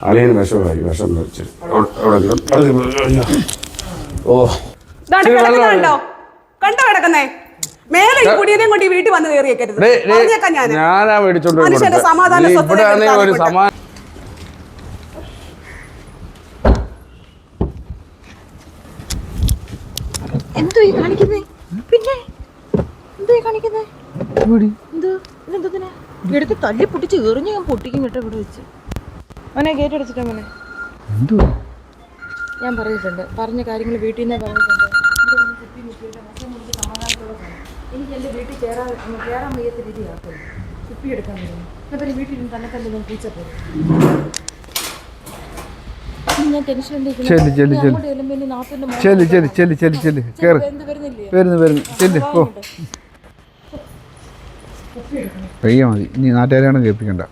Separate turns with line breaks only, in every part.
അളിയന് വിഷമായി വിഷം വെച്ച്. ഓ.
കണ്ടോ കണ്ടോ കിടക്കുന്നേ? മേലെ ഈ കുടിയനെയും കൊണ്ട് വീട്ടിൽ വന്ന് കയറിയേക്കരുത്.
ഞാനാ. മേടിച്ചോണ്ട്
മനുഷ്യന്റെ സമാധാന
ഒരു സമാ
എന്തോ ഈ കാണിക്കുന്നേ? പിന്നെ? എന്തോ ഈ കാണിക്കുന്നേ? എന്തോ? ഇതെന്തോത്തിനാ എടുത്ത് തല്ലി പൊട്ടിച്ച് എറിഞ്ഞ് ഞാൻ പൊട്ടിക്കും കേട്ടോ ഇവിടെ വെച്ച്. മോനെ ഗേറ്റ് അടച്ചിട്ടാ മോനെ? ഞാൻ പറഞ്ഞിട്ടുണ്ട്. പറഞ്ഞ കാര്യങ്ങൾ വീട്ടിൽ നിന്നേ പറഞ്ഞിട്ടുണ്ട്. എനിക്ക് എന്റെ വീട്ടിൽ കയറാൻ കയറാൻ വയ്യാത്ത വീട്ടിൽ നിന്ന് തന്നെ ഞാൻ പൂച്ച പോകും ഞാൻ ടെൻഷൻ എന്ത്
പയ്യ മതി. ഇനി നാട്ടുകാരെയാണ് കേൾപ്പിക്കണ്ട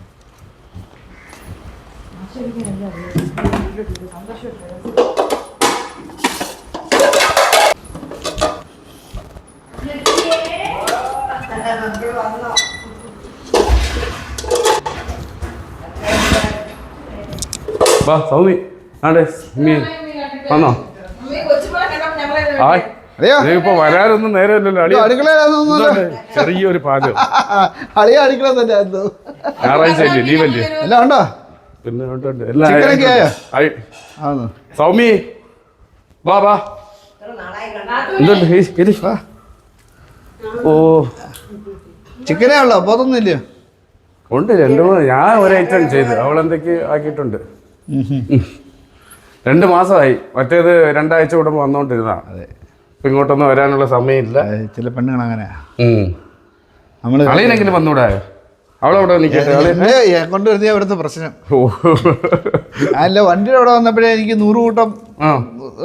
വാ സൗമി. ആണ്ടേ മീ. വന്നോ? ആയ്. ഇപ്പൊ വരാനൊന്നും നേരമില്ലല്ലോ.
അടുക്കളയിലൊന്നുമല്ല
ചെറിയൊരു പാചകം.
അളിയ അടുക്കള തന്നെ
ഞായറാഴ്ച അല്ലേ ലീവല്ലേ
എല്ലാം ഉണ്ടോ?
പിന്നെ. എല്ലാം സൗമി വാ വാ. എന്തുണ്ട്. ഓ.
ചിക്കനേ ഉള്ളോ? പോതൊന്നുമില്ല
ഉണ്ട് രണ്ടു മൂന്ന്. ഞാൻ ഒരു ഐറ്റം ചെയ്ത്. അവളെന്തൊക്കെ ആക്കിയിട്ടുണ്ട്? ഉം. രണ്ട് മാസമായി. മറ്റേത് രണ്ടാഴ്ച കൂടുമ്പോൾ വന്നുകൊണ്ടിരുന്ന
അതെ.
ഇപ്പൊ ഇങ്ങോട്ടൊന്നും വരാനുള്ള സമയമില്ല.
ചില പെണ്ണുങ്ങൾ അങ്ങനെ
അളിയനെങ്കിലും വന്നൂടായോ? അവളവിടെ നിൽക്കട്ടെ
കൊണ്ടുവരുന്ന അവിടുത്തെ പ്രശ്നം. അല്ല വണ്ടിയുടെ അവിടെ വന്നപ്പോഴേ എനിക്ക് നൂറ് കൂട്ടം
ആ.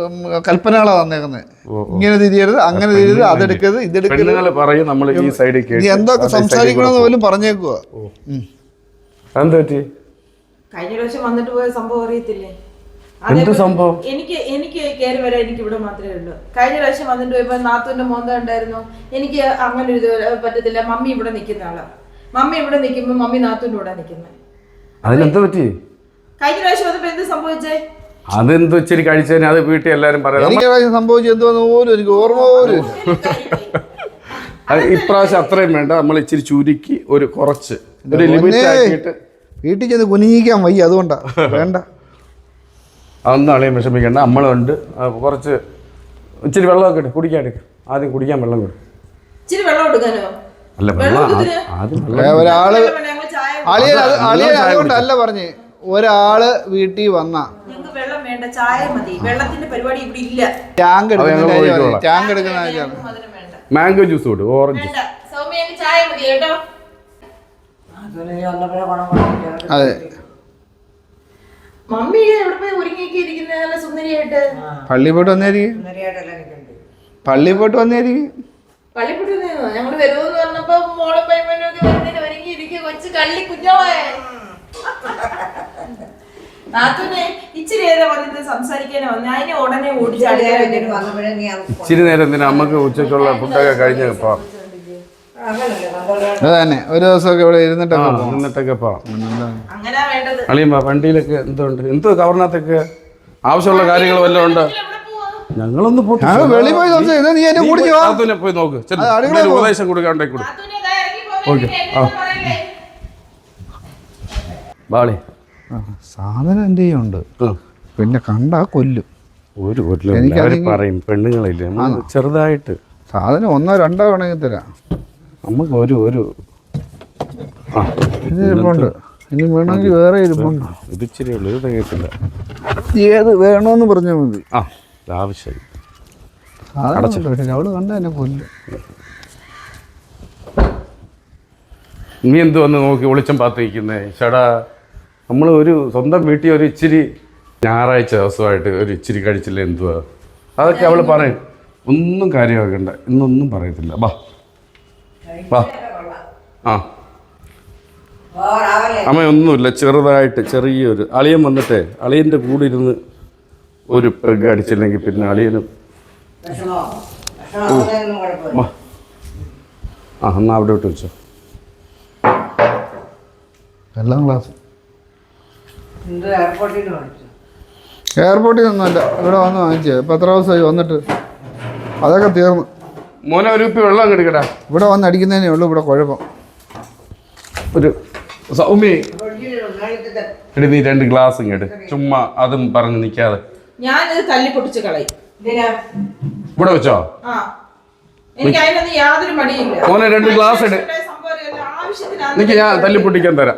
ഉം, കൽപ്പനകളാ തന്നേക്കുന്നത്. ഇങ്ങനെ തിരിയരുത് അങ്ങനെ തിരിയരുത് അതെടുക്കരുത് ഇതെടുക്കരുത്.
പെണ്ണുങ്ങൾ പറയും നമ്മൾ ഈ സൈഡിൽ
നീ എന്തൊക്കെ സംസാരിക്കണമെന്ന് പോലും
പറഞ്ഞേക്കുക പറ്റി?
കഴിഞ്ഞ പ്രാവശ്യം വന്നിട്ട് പോയ സംഭവം അറിയത്തില്ലേ?
എന്ത് സംഭവം?
എനിക്ക് എനിക്ക് കയറി വരാൻ എനിക്ക് ഇവിടെ മാത്രമേ ഉള്ളൂ. കഴിഞ്ഞ പ്രാവശ്യം വന്നിട്ട് പോയപ്പോ നാത്തൂന്റെ മോന്ത ഉണ്ടായിരുന്നു. എനിക്ക് അങ്ങനെ ഒരു പറ്റത്തില്ല. മമ്മി ഇവിടെ നിൽക്കുന്ന ആളാ. മമ്മി ഇവിടെ നിൽക്കുമ്പോ മമ്മി നാത്തൂന്റെ കൂടെ നിൽക്കുന്നത്
അതിനെന്ത് പറ്റി?
കഴിഞ്ഞ പ്രാവശ്യം അതിപ്പോ എന്ത് സംഭവിച്ചേ?
അതെന്തോ ഇച്ചിരി കഴിച്ചതിന് അത് വീട്ടിൽ എല്ലാരും പറയാം
സംഭവിച്ചു എന്തോന്ന് പോലും എനിക്ക് ഓർമ്മ പോലും
ഇപ്രാവശ്യം അത്രയും വേണ്ട. നമ്മൾ ഇച്ചിരി ചുരുക്കി ഒരു കുറച്ച്. ഒരു ലിമിറ്റ് ആക്കിയിട്ട്.
വീട്ടിൽ ചെന്ന് കുനിയിക്കാൻ വയ്യ അതുകൊണ്ടാ. വേണ്ട.
അതൊന്നും അളിയും വിഷമിക്കേണ്ട. നമ്മളുണ്ട്. കുറച്ച് ഇച്ചിരി വെള്ളമൊക്കെ ഇട്ട് കുടിക്കാൻ എടുക്കും. ആദ്യം കുടിക്കാൻ വെള്ളം കൊടുക്കും.
ഇച്ചിരി വെള്ളം എടുക്കാനോ
അല്ല
ഒരാൾ
അളിയൻ അളിയൻ അതുകൊണ്ടല്ല പറഞ്ഞ് ഒരാൾ വീട്ടിൽ വന്ന.
ഞങ്ങൾക്ക് വെള്ളം വേണ്ട ചായ മതി. വെള്ളത്തിന്റെ പരിപാടി ഇവിടെ ഇല്ല.
ടാങ്ക് എടുക്കുന്ന ടാങ്ക് എടുക്കുന്ന
മാംഗോ ജ്യൂസ് കൊടുക്കും ഓറഞ്ച്
വേണ്ട. സൗമ്യ ചായ മതി കേട്ടോ?
അതെ.
മമ്മി എവിടെ പോയി സുന്ദരിയായിട്ട്.
പള്ളി പോയിട്ട് വന്നേരിക്കും പള്ളി പോയിട്ട് വന്നേരിക്കും
പള്ളിക്കുട്ടി ഞങ്ങൾ വരുമെന്ന് പറഞ്ഞപ്പോ മോളും പൈമനും ഒക്കെ വരുന്നതിന് ഒരുങ്ങി ഇരിക്കുക കൊച്ചു കള്ളി കുഞ്ഞോളെ. നാത്തൂനെ ഇച്ചിരി നേരം വന്നിട്ട് സംസാരിക്കാനോ അതിനെ ഉടനെ ഓടിച്ചാടി
ഇച്ചിരി നേരം എന്തിനാ? നമുക്ക് ഉച്ചയ്ക്കുള്ള ഫുഡൊക്കെ കഴിഞ്ഞ അതന്നെ
അത് തന്നെ. ഒരു ദിവസമൊക്കെ ഇവിടെ ഇരുന്നിട്ടൊക്കെ
ഇരുന്നിട്ടൊക്കെ പോവാം. അളിയുമ്പോ വണ്ടിയിലൊക്കെ എന്തുണ്ട്? എന്ത് കവറിനകത്തൊക്കെ ആവശ്യമുള്ള കാര്യങ്ങൾ വല്ലതും ഉണ്ട്? ഞങ്ങളൊന്ന് പോട്ടെ.
വെളിയിൽ പോയി സംസാരിക്കും നീ എന്നെ കൂടി
പോയി പോയി നോക്ക്. ഉപദേശം കൊടുക്കാണ്ടേ
പോകാൻ
ഓക്കേ. ആ. ബാളി.
സാധനം എന്റെ
ഉണ്ട്
പിന്നെ കണ്ടാ കൊല്ലും.
ഒരു കൊല്ലം
എനിക്ക്
പറയും പെണ്ണുങ്ങളില്ല? ചെറുതായിട്ട്.
സാധനം ഒന്നോ രണ്ടോ വേണമെങ്കിൽ തരാം.
നമുക്ക് ഒരു ഒരു.
ഇരിപ്പുണ്ട് ഇനി വേണമെങ്കിൽ വേറെ ഇരിപ്പുണ്ട്
ഇത് ഇച്ചിരി ഉള്ളു. ഇത് തികയത്തില്ല
ഏത് വേണമെന്ന് പറഞ്ഞാൽ മതി.
ആ. ആവശ്യമായി
സാധനം ഉണ്ട്. അവൾ കണ്ട എന്നെ കൊല്ലും
നീ എന്ത് വന്ന് നോക്കി ഒളിച്ചം പാത്തിരിക്കുന്നേ? ചേടാ നമ്മൾ ഒരു സ്വന്തം വീട്ടിൽ ഒരു ഇച്ചിരി ഞായറാഴ്ച ദിവസമായിട്ട് ഒരു ഇച്ചിരി കഴിച്ചില്ല എന്തുവാ? അതൊക്കെ അവൾ പറയും ഒന്നും കാര്യമാക്കണ്ട. ഇന്നൊന്നും പറയത്തില്ല. ബാ. ബാ. ആ. അമ്മയൊന്നുമില്ല ചെറുതായിട്ട് ചെറിയൊരു അളിയൻ വന്നിട്ടേ അളിയന്റെ കൂടെ ഇരുന്ന് ഒരു പെഗ് അടിച്ചില്ലെങ്കിൽ പിന്നെ അളിയനും. ആ എന്നാ അവിടെ വിട്ട് വെച്ചോ.
എല്ലാം
ക്ലാസ്. എയർപോർട്ടിൽ നിന്ന് അല്ല
എയർപോർട്ടിൽ നിന്നല്ല ഇവിടെ വന്ന് വാങ്ങിച്ചത് ഇപ്പം എത്ര ദിവസമായി വന്നിട്ട്? അതൊക്കെ തീർന്നു.
മോനെ ഒരു ഉപ്പി വെള്ളം എടുക്കടാ.
ഇവിടെ വന്ന് അടിക്കുന്നതിനേ ഉള്ളൂ. ഇവിടെ കുഴപ്പം.
ഒരു സൗമ്യ. നീ രണ്ട് ഗ്ലാസ് ഇങ്ങോട്ട് ചുമ്മാ അതും പറഞ്ഞ് നിൽക്കാതെ.
ഞാനിത് തല്ലി പൊട്ടിച്ച് കളയും
ഇവിടെ വെച്ചോ?
എനിക്ക് അതിനൊന്നും യാതൊരു മടിയില്ല
മോനെ രണ്ട് ഗ്ലാസ്
ആവശ്യത്തിനാണ്
ഞാൻ തല്ലി പൊട്ടിക്കാൻ തരാം.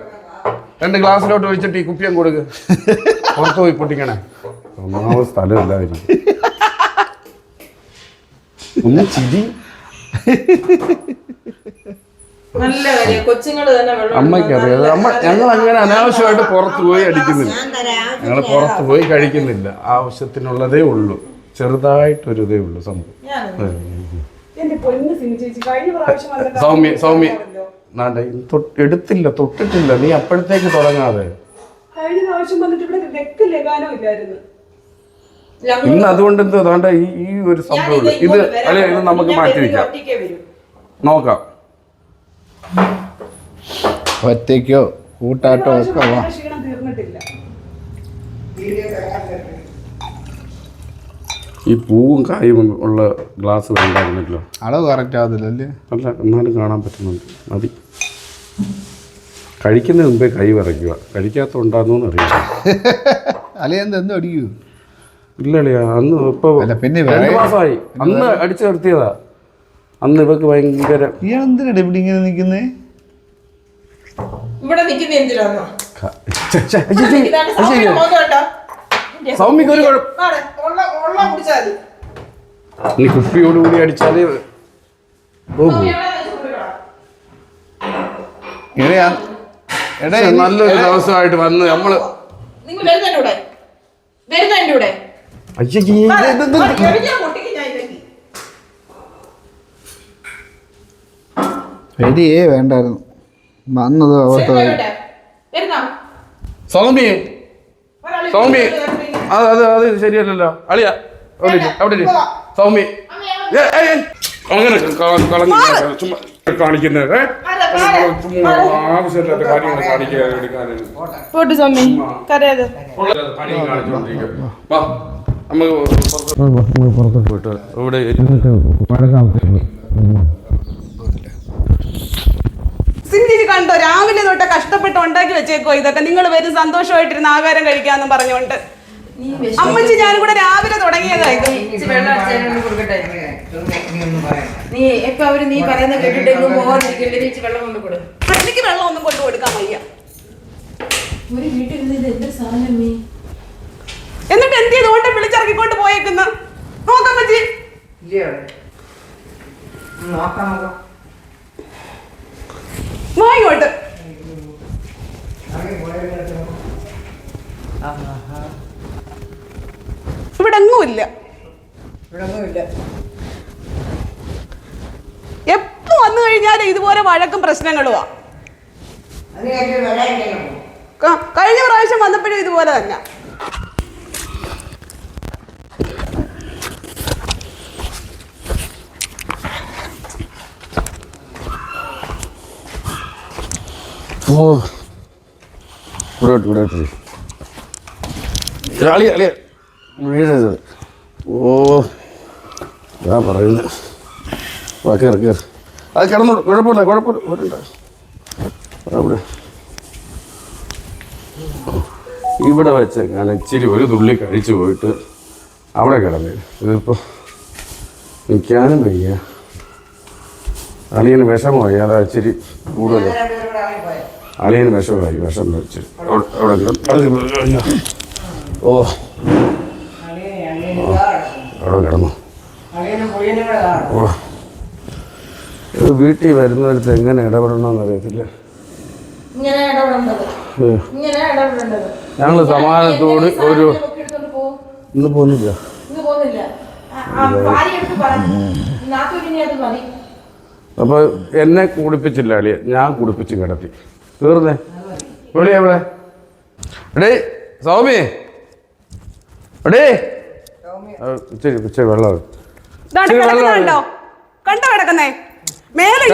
രണ്ട് ഗ്ലാസ്സിലോട്ട് ഒഴിച്ചിട്ട് ഈ കുപ്പിയം കൊടുക്ക്. പുറത്ത് പോയി പൊട്ടിക്കണേ. ഒന്നാമത് സ്ഥലമില്ലായിരിക്കും ഒന്ന് ചിരി. അമ്മയ്ക്കറിയാം അമ്മ ഞങ്ങൾ അങ്ങനെ അനാവശ്യമായിട്ട് പുറത്ത് പോയി അടിക്കുന്നില്ല. ഞങ്ങൾ പുറത്ത് പോയി കഴിക്കുന്നില്ല. ആവശ്യത്തിനുള്ളതേ ഉള്ളൂ. ചെറുതായിട്ടൊരു ഇതേ ഉള്ളൂ സംഭവം. സൗമ്യ സൗമ്യ. തൊട്ട് എടുത്തില്ല തൊട്ടിട്ടില്ല. നീ അപ്പോഴത്തേക്ക് തുടങ്ങാതെ. ഇന്ന് അതുകൊണ്ട് എന്താ വേണ്ട ഈ ഒരു സംഭവം
ഇത്.
അല്ലെ ഇത് നമുക്ക് മാറ്റി വയ്ക്കാം നോക്കാം.
ഒറ്റയ്ക്കോ കൂട്ടാട്ടോ ഒക്കെ വാ.
ഈ പൂവും കായും ഉള്ള ഗ്ലാസ് വേണ്ടായിരുന്നല്ലോ.
അളവ് കറക്റ്റ് ആവത്തില്ലല്ലേ
അല്ല? എന്നാലും കാണാൻ പറ്റുന്നുണ്ട്. മതി. കഴിക്കുന്ന മുമ്പേ കൈ വിറയ്ക്കുക. കഴിക്കാത്തതുണ്ടാകുന്നു അറിയില്ല.
അളിയെന്ത് എന്തോ അടിക്കൂ?
ഇല്ലളിയാ അന്ന് ഇപ്പൊ
അല്ല, പിന്നെ വേറെ-
മാസമായി. അന്ന് അടിച്ചു നിർത്തിയതാ. അന്ന് ഇവക്ക് ഭയങ്കര
ഇയാൾ എന്തിനാ ഇവിടെ ഇങ്ങനെ നിൽക്കുന്നേ?
ഇവിടെ നിൽക്കുന്ന കണ്ടോ?
സൗമ്യക്ക് ഒരു കുഴപ്പം കുപ്പിയോടുകൂടി?
എടാ
നല്ലൊരു ദിവസമായിട്ട് വന്ന് നമ്മൾ
നിങ്ങൾ വരുന്നതിന്റെ കൂടെ. വരുന്നതിന്റെ കൂടെ.
അയ്യേ, ഈ ഇത് ഇത് ഇത്
ആ, എറിഞ്ഞാ പൊട്ടിക്കും ഞാൻ ഇല്ലെങ്കിൽ.
എടിയേ വേണ്ടായിരുന്നു. വന്നത് ഓർത്ത്
വരുന്നതിന്റെ സൗമി
അത് അത് അത് ശരിയല്ലല്ലോ. അളിയ അവിടെ സൗമി അവിടെ ഏ. അങ്ങനെ ചുമ്മാ കാണിക്കുന്നത് ആവശ്യമില്ലാത്ത കാര്യങ്ങൾ. വാ, നമുക്ക് പുറത്തോട്ട് പോയിട്ട് ഇവിടെ
കണ്ടോ? രാവിലെ തൊട്ട് കഷ്ടപ്പെട്ട് ഉണ്ടാക്കി വെച്ചേക്കോ ഇതൊക്കെ. നിങ്ങൾ വരും സന്തോഷമായിട്ടിരുന്ന് ആഹാരം കഴിക്കാന്നും പറഞ്ഞുകൊണ്ട്. അമ്മച്ചി ഞാനും കൂടെ രാവിലെ തുടങ്ങിയതായിരുന്നു
നീ
ഇപ്പൊ അവർ നീ പറയുന്ന കേട്ടിട്ട് പോകാതിരിക്കല്ലേ നീ ഇച്ചിരി വെള്ളം കൊണ്ട് കൊടു
എനിക്ക് വെള്ളം ഒന്നും കൊണ്ടു കൊടുക്കാൻ വയ്യ.
ഒരു വീട്ടിൽ
എന്നിട്ട് എന്ത് ചെയ്തുകൊണ്ട് വിളിച്ചിറക്കിക്കൊണ്ട് പോയേക്കുന്ന. നോക്കാം മച്ചി
ഇല്ലേ നോക്കാം നോക്കാം പോയാലും
ഇവിടെ
ഒന്നുമില്ല
എപ്പോ വന്നു കഴിഞ്ഞാൽ ഇതുപോലെ വഴക്കും പ്രശ്നങ്ങളുമാ
കഴിഞ്ഞ
പ്രാവശ്യം വന്നപ്പോഴും ഇതുപോലെ തന്നെ.
ഓ. ഇവിടോട്ട് ഇവിടോട്ട് അളിയ വീഴരുത്. ഓ. ഞാൻ പറയുന്നത് വാ കയറി കയറി അത് കിടന്നു കുഴപ്പമില്ല കുഴപ്പമില്ല. വരണ്ട അവിടെ ഇവിടെ. വെച്ച് ഞാൻ ഇച്ചിരി ഒരു തുള്ളി കഴിച്ചു പോയിട്ട് അവിടെ കിടന്നു. ഇതിപ്പോൾ നിൽക്കാനും വയ്യ. അളിയന് വിഷമമായി. അതാ ഇച്ചിരി കൂടുതൽ അളിയൻ വിഷമമായി. വിഷം അയ്യോ. ഓ. അവിടെ കിടന്നു. ഓ. ഇത് വീട്ടിൽ വരുന്നിടത്ത് എങ്ങനെ ഇടപെടണമെന്ന് അറിയത്തില്ല. ഞങ്ങൾ സമാധാനത്തോട് ഒരു. ഇന്ന് പോകുന്നില്ല.
ഇന്ന് പോകുന്നില്ല.
അപ്പോൾ എന്നെ കുടിപ്പിച്ചില്ല അളിയ. ഞാൻ കുടിപ്പിച്ച് കിടത്തി. തീർന്നേ. വിളി ഇവിടെ എടേ സൗമി. എടേ. ഇച്ചിരി ഇച്ചിരി വെള്ളം
ഇതാണ്ട്
ഇച്ചിരി വെള്ളം
കണ്ടോ? കിടക്കുന്നേ? മേലെ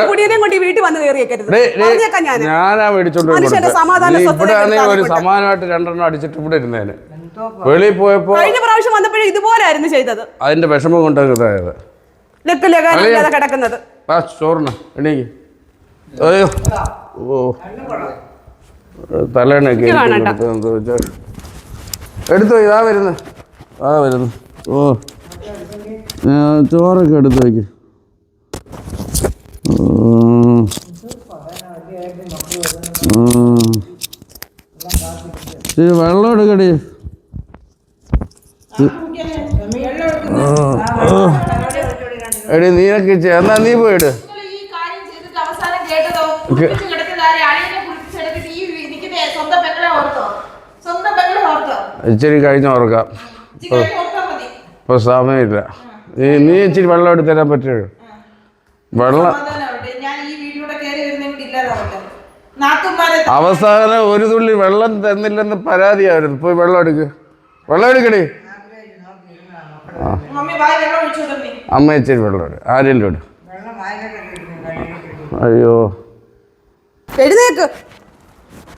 കൊണ്ട് വീട്ടിൽ വന്ന് കയറിയേക്കരുത്
ഞാനാ. മേടിച്ചോണ്ട് ഇവിടെ ഒരു സമാനമായിട്ട് രണ്ടെണ്ണം അടിച്ചിട്ട് ഇവിടെ ഇരുന്നേന്. വെളിയിൽ പോയപ്പോ
കഴിഞ്ഞ പ്രാവശ്യം വന്നപ്പോഴേ ഇതുപോലായിരുന്നു ചെയ്തത്.
അതിന്റെ വിഷമം കൊണ്ടാണ് ഇതായത്.
കിടക്കുന്നത്.
ആ ചോറിന് എണീക്ക്. അയ്യോ. ഓ. തലേണൊക്കെ. എടുത്തു ഇതാ വരുന്നു. ആ വരുന്നു. ഓ. ആ, ചോറൊക്കെ എടുത്തു വയ്ക്ക് വെള്ളം എടുക്കടി. എടി നീനൊക്കെ ചേർന്നാ എന്നാ നീ പോയിട് ഇച്ചിരി കഴിഞ്ഞ് ഓർക്കാം
ഇപ്പൊ
ഇപ്പോൾ സമയമില്ല. നീ നീ ഇച്ചിരി വെള്ളം എടുത്ത് തരാൻ പറ്റുമോ വെള്ളം അവസാനം ഒരു തുള്ളി വെള്ളം തന്നില്ലെന്ന് പരാതിയായിരുന്നു. പോയി വെള്ളം എടുക്ക്. വെള്ളം എടുക്കടി
മമ്മി വായ വെള്ളം ഒഴിച്ചു വിടമ്മി
അമ്മ ഇച്ചിരി വെള്ളം ആരെങ്കിലും
ഇടും.
അയ്യോ.
എഴുന്നേക്ക്.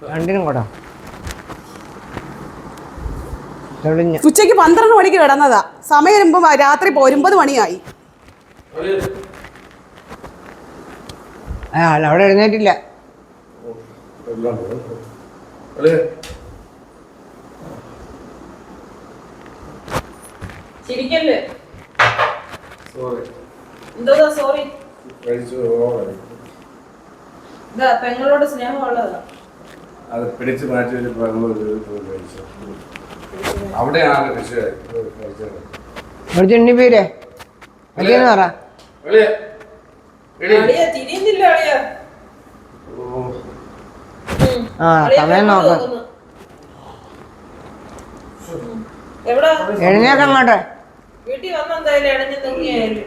രണ്ടിനും കൂടാ.
ഉച്ചയ്ക്ക് പന്ത്രണ്ട് മണിക്ക് കിടന്നതാ. സമയം വരുമ്പോ രാത്രി ഒൻപത് മണിയായി.
അവിടെ എഴുന്നേറ്റില്ല.
ചിരിക്കല്ലേ? എന്തോ സോറി ഇതാ പെങ്ങളോട് സ്നേഹമുള്ളതാ.
അത് പിടിച്ചു മാറ്റി അവിടെയാണ്
പറ. ആ സമയം നോക്ക്.
എവിടാ?
വന്ന
വീട്ടിൽ ഇടഞ്ഞു തൂങ്ങിയായാലും.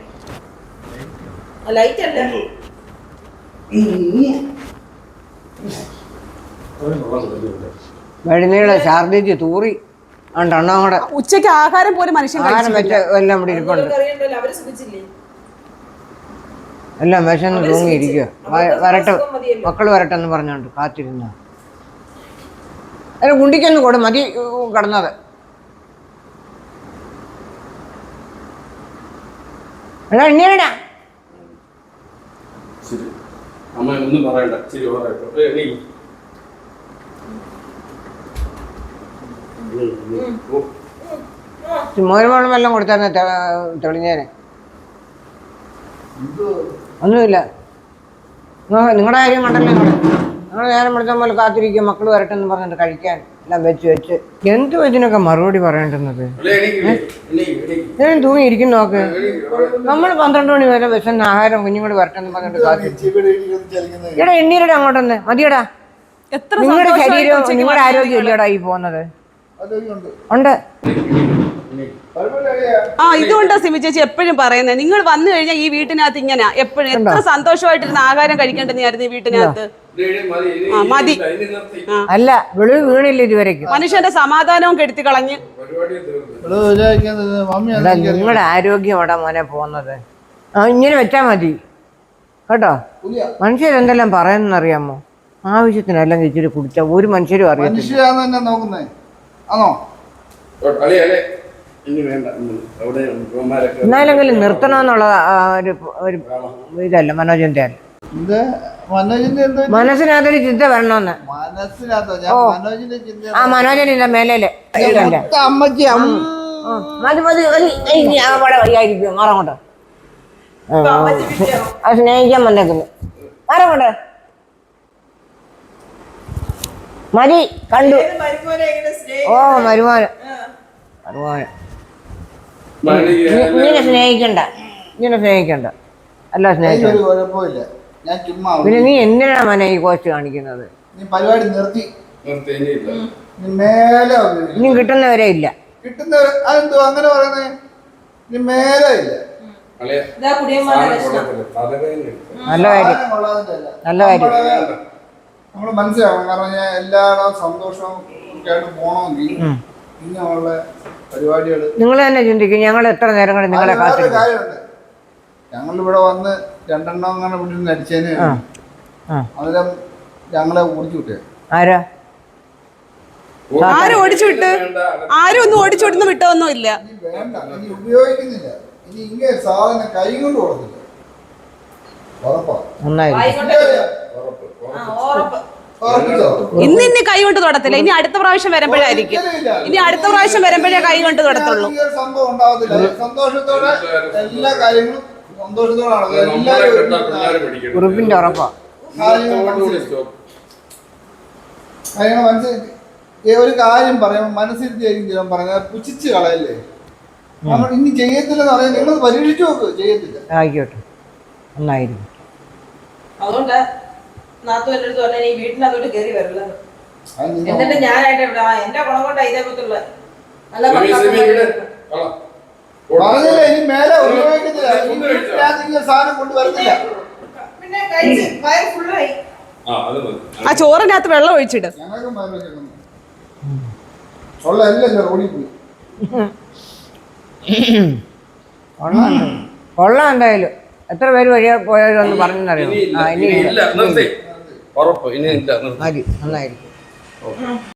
ലൈറ്റ് അല്ല.
തൂറി. ഉണ്ടെണ്ണോ കൂടെ
ഉച്ചയ്ക്ക് ആഹാരം പോലും മനുഷ്യൻ
ആഹാരം വെച്ച എല്ലാം ഇവിടെ ഇരിപ്പുണ്ട്.
നിങ്ങൾക്ക് അറിയണ്ടല്ലോ അവർ സുഖിച്ചില്ലേ?
എല്ലാം വിശന്ന് തൂങ്ങിയിരിക്കുക വരട്ടെ. മക്കൾ വരട്ടെന്ന് പറഞ്ഞോണ്ട് കാത്തിരുന്ന അതിന് കുണ്ടിക്കൊന്ന് കൂടെ മതി കിടന്നത്. എടാ എണ്ണീടാ
ശരി. അമ്മ ഒന്നും പറയണ്ട. ശരി പറയട്ടെ
മോരുമോളം വെള്ളം കൊടുത്തായിരുന്നു തെ- തെളിഞ്ഞേനെ. ഒന്നുമില്ല. നിങ്ങളുടെ കാര്യം കണ്ടല്ലോ നിങ്ങൾ നേരം വിളിച്ചാൽ പോലെ കാത്തിരിക്കും മക്കൾ വരട്ടെ എന്ന് പറഞ്ഞിട്ട് കഴിക്കാൻ എല്ലാം വെച്ച് വെച്ച്. എന്തു ഇതിനൊക്കെ മറുപടി പറയേണ്ടുന്നത്? ഞാൻ തൂങ്ങി ഇരിക്കും നോക്ക്. നമ്മൾ പന്ത്രണ്ട് മണി വരെ വിശന്ന ആഹാരം കുഞ്ഞുങ്ങൾ വരട്ടെ എന്ന് പറഞ്ഞിട്ട് കാത്തിരിക്കും. എടാ എണ്ണീരട അങ്ങോട്ടൊന്ന്. മതിയടാ.
എത്ര
നിങ്ങളുടെ
ശരീരം
ശരീരവും നിങ്ങളുടെ ആരോഗ്യം ഇല്ലടാ ഈ പോകുന്നത്.
ആരോഗ്യമുണ്ട്
ഉണ്ട്.
ആ ഇതുകൊണ്ടാ സിമി ചേച്ചി എപ്പോഴും പറയുന്നത് നിങ്ങൾ വന്നു കഴിഞ്ഞാൽ ഈ വീട്ടിനകത്ത് ഇങ്ങനെ. എപ്പോഴും എത്ര സന്തോഷമായിട്ടിരുന്ന ആഹാരം കഴിക്കേണ്ടതായിരുന്നു ഈ വീട്ടിനകത്ത്? മതി.
അല്ല വെളിവ് വീണില്ല ഇതുവരേക്കും.
മനുഷ്യന്റെ സമാധാനവും കെടുത്തി കളഞ്ഞ്.
നിങ്ങളുടെ ആരോഗ്യം അവിടെ മോനെ പോകുന്നത്? ആ ഇങ്ങനെ വെച്ചാ മതി. കേട്ടോ? മനുഷ്യരെന്തെല്ലാം പറയുന്നറിയാമോ? ആവശ്യത്തിനെല്ലാം ഇച്ചിരി കുടിച്ച ഒരു മനുഷ്യരും
അറിയാം
എന്നാലെങ്കിലും നിർത്തണമെന്നുള്ള ഒരു ഒരു ഇതല്ല മനോജന്റെ മനസ്സിനകത്തൊരു ചിന്ത വരണമെന്ന്. ആ മനോജനില്ല മേലയിൽ ഇതല്ല.
അമ്മച്ചി അമ്മ
ആ, മതി മതി മതി. ഏയ്, ഇനി ആ അവിടെ വയ്യായിരിക്കും മാറങ്ങോട്ട് അത് സ്നേഹിക്കാൻ വന്നേക്കുന്നു. മാറങ്ങോട്ട് മതി കണ്ടു. ഓ മരുമാന്. മരുമാന്. ഇങ്ങനെ സ്നേഹിക്കണ്ട. ഇങ്ങനെ സ്നേഹിക്കണ്ട. അല്ല സ്നേഹിക്കണ്ട
ഞാൻ ചുമ്മാ
പിന്നെ നീ എന്തിനാ മനെ ഈ കോസ്റ്റ് കാണിക്കുന്നത്?
നീ പരിപാടി നിർത്തി. നീ മേലെ.
ഇനി കിട്ടുന്നവരെ ഇല്ല.
കിട്ടുന്ന അതെന്തോ അങ്ങനെ പറയുന്നേ? നീ മേലെ ഇല്ല.
നല്ല കാര്യം. നല്ല കാര്യം.
നമ്മൾ മനസ്സിലാവണം കാരണം ഞാൻ എല്ലാവരും സന്തോഷവും ആയിട്ട് പോകണമെങ്കിൽ ഇങ്ങനെയുള്ള പരിപാടികൾ
നിങ്ങൾ തന്നെ ചിന്തിക്കും. ഞങ്ങൾ എത്ര നേരം കൂടെ നിങ്ങളെ കാത്തിരിക്കും?
കാര്യമുണ്ട്. ഞങ്ങൾ ഇവിടെ വന്ന് രണ്ടെണ്ണം അങ്ങനെ ഇവിടെ
ആ
അന്നേരം ഞങ്ങളെ ഓടിച്ചു വിട്ടേ.
ആരാ?
ആരും ഓടിച്ചു വിട്ട്? ആരും ഒന്നും ഓടിച്ചു വിട്ടുന്ന വിട്ടതൊന്നും ഇല്ല.
വേണ്ട. ഇനി ഉപയോഗിക്കുന്നില്ല. ഇനി ഇങ്ങനെ സാധനം കൈ കൊണ്ട് ഉറപ്പിച്ചോ?
ഇന്ന് ഇനി കൈ കൊണ്ട് തൊടത്തില്ല. ഇനി അടുത്ത പ്രാവശ്യം വരുമ്പോഴായിരിക്കും. ഇനി അടുത്ത പ്രാവശ്യം വരുമ്പോഴേ കൈ കൊണ്ട് തൊടത്തുള്ളൂ.
ഒരു സംഭവം ഉണ്ടാവത്തില്ല. സന്തോഷത്തോടെ എല്ലാ കാര്യങ്ങളും
കുറുപ്പിന്റെ ഉറപ്പാ.
കാര്യങ്ങൾ ഒരു കാര്യം പറയാം. മനസ്സിരുത്തിയായിരിക്കും ചെയ്യാൻ പറഞ്ഞാൽ പുച്ഛിച്ച് കളയല്ലേ? നമ്മൾ ഇനി ചെയ്യത്തില്ലെന്ന് പറയാൻ നിങ്ങൾ പരീക്ഷിച്ചു നോക്ക്. ചെയ്യത്തില്ല.
ആയിക്കോട്ടെ. നന്നായിരിക്കും.
അതുകൊണ്ട് നാത്തു എന്റെ അടുത്ത് പറഞ്ഞാൽ ഈ വീട്ടിനകത്തോട്ട് കയറി വരില്ല എന്നിട്ട് ഞാനായിട്ട് എന്റെ ഗുണം കൊണ്ടാ ഇതേ പറ്റുള്ള നല്ല
പറഞ്ഞില്ല? ഇനി മേലെ ഉപയോഗിക്കത്തില്ല. സാധനം കൊണ്ടുവരത്തില്ല
ആ ചോറിനകത്ത് വെള്ളം
ഒഴിച്ചിട്ട്
കൊള്ളാം എന്തായാലും. എത്ര പേര് വഴിയാ പോയാലും ഒന്ന് ആ ഇനി
ഇല്ല.
മതി. നന്നായിരിക്കും.